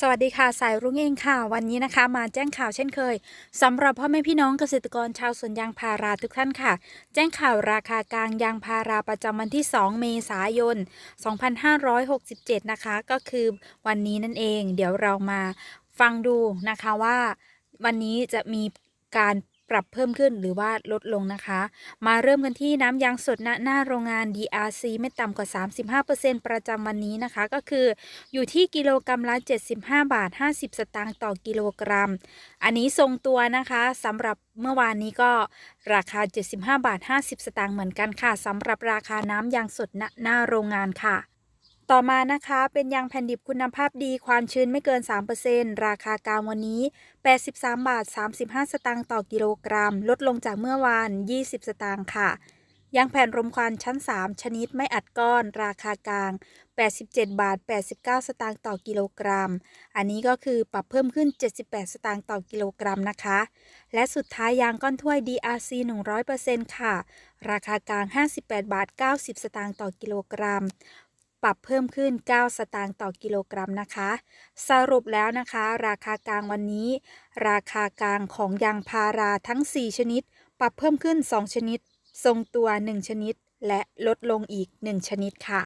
สวัสดีค่ะสายรุ้งเองค่ะ วันนี้นะคะมาแจ้งข่าวเช่นเคยสำหรับพ่อแม่พี่น้องเกษตรกรชาวสวนยางพาราทุกท่านค่ะ แจ้งข่าวราคากลางยางพาราประจำวันที่ 2 เมษายน 2567 นะคะ ก็คือวันนี้นั่นเอง เดี๋ยวเรามาฟังดูนะคะว่า วันนี้จะมีการ ปรับเพิ่มขึ้นหรือว่าลดลงนะคะ มาเริ่มกันที่น้ำยางสดณหน้าโรงงาน DRC ไม่ต่ำกว่า 35%ประจำวันนี้นะคะ ก็คืออยู่ที่กิโลกรัมละ 75 บาท 50 สตางค์ต่อกิโลกรัม อันนี้ทรงตัวนะคะสำหรับเมื่อวานนี้ก็ราคา 75 บาท 50 สตางค์เหมือนกันค่ะสำหรับราคาน้ำยางสดณหน้าโรงงานค่ะ ต่อมานะคะเป็นยางแผ่นดิบคุณภาพดีความชื้นไม่เกิน 3%ราคากลางวันนี้ 83 บาท 35 สตางค์ต่อกิโลกรัม ลดลงจากเมื่อวาน 20 สตางค์ค่ะ ยางแผ่นรมควันชั้น 3 ชนิดไม่อัดก้อน ราคากลาง 87 บาท 89 สตางค์ต่อกิโลกรัม อันนี้ก็คือปรับเพิ่มขึ้น 78 สตางค์ต่อกิโลกรัมนะคะ และสุดท้ายยางก้อนถ้วย DRC 100%ค่ะ ราคากลาง 58 บาท 90 สตางค์ต่อกิโลกรัม ปรับเพิ่มขึ้น 9 สตางค์ต่อกิโลกรัมนะคะ สรุปแล้วนะคะ ราคากลางวันนี้ ราคากลางของยางพาราทั้ง 4 ชนิด ปรับเพิ่มขึ้น 2 ชนิด ทรงตัว 1 ชนิด และลดลงอีก 1 ชนิดค่ะ